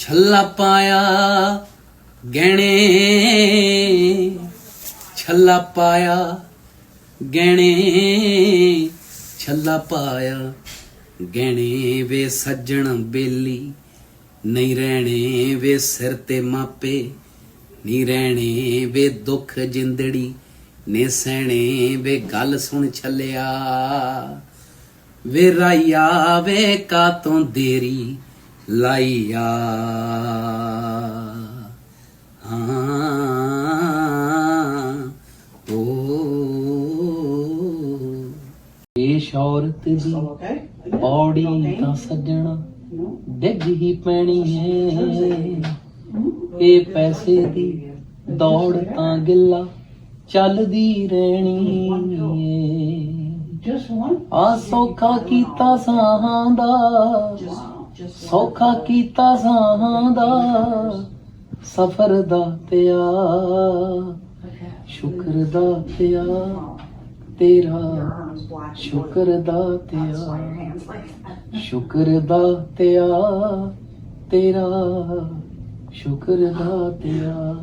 ਛੱਲਾ ਪਾਇਆ ਗਹਿਣੇ, ਛੱਲਾ ਪਾਇਆ ਗਹਿਣੇ, ਛੱਲਾ ਪਾਇਆ ਗਹਿਣੇ, ਵੇ ਸੱਜਣ ਬੇਲੀ ਨਹੀਂ ਰਹਿਣੇ, ਵੇ ਸਿਰ ਤੇ ਮਾਪੇ ਨਹੀਂ ਰਹਿਣੇ, ਵੇ ਦੁੱਖ ਜਿੰਦੜੀ ਨੇ ਸਹਿਣੇ, ਵੇ ਗੱਲ ਸੁਣ ਛੱਲਿਆ, ਵੇ ਰਾਈਆ ਵੇ ਕਾ ਤੋਂ ਦੇਰੀ ਲਾਈਆ। ਹਾਂ। ਓ। ਇਹ ਔਰਤ ਦੀ ਪੌੜੀ ਤਾਂ ਸੱਜਣਾ ਡਿੱਗ ਹੀ ਪੈਣੀ ਹੈ ਇਹ ਪੈਸੇ ਦੀ ਦੌੜ ਤਾਂ ਗਿੱਲਾ ਚੱਲਦੀ ਰਹਿਣੀ ਏ ਆ ਸੌਖਾ ਕੀਤਾ ਸਾਹਾਂ ਦਾ। ਸੌਖਾ ਕੀਤਾ ਸਾਹਾਂ ਦਾ, ਸਫਰ ਦਾ ਪਿਆ ਸ਼ੁਕਰ ਦਾ ਪਿਆ ਤੇਰਾ ਸ਼ੁਕਰ ਦਾ ਤਿਆ ਸ਼ੁਕਰ ਦਾ ਤਿਆ ਤੇਰਾ ਸ਼ੁਕਰ ਦਾ ਤਿਆ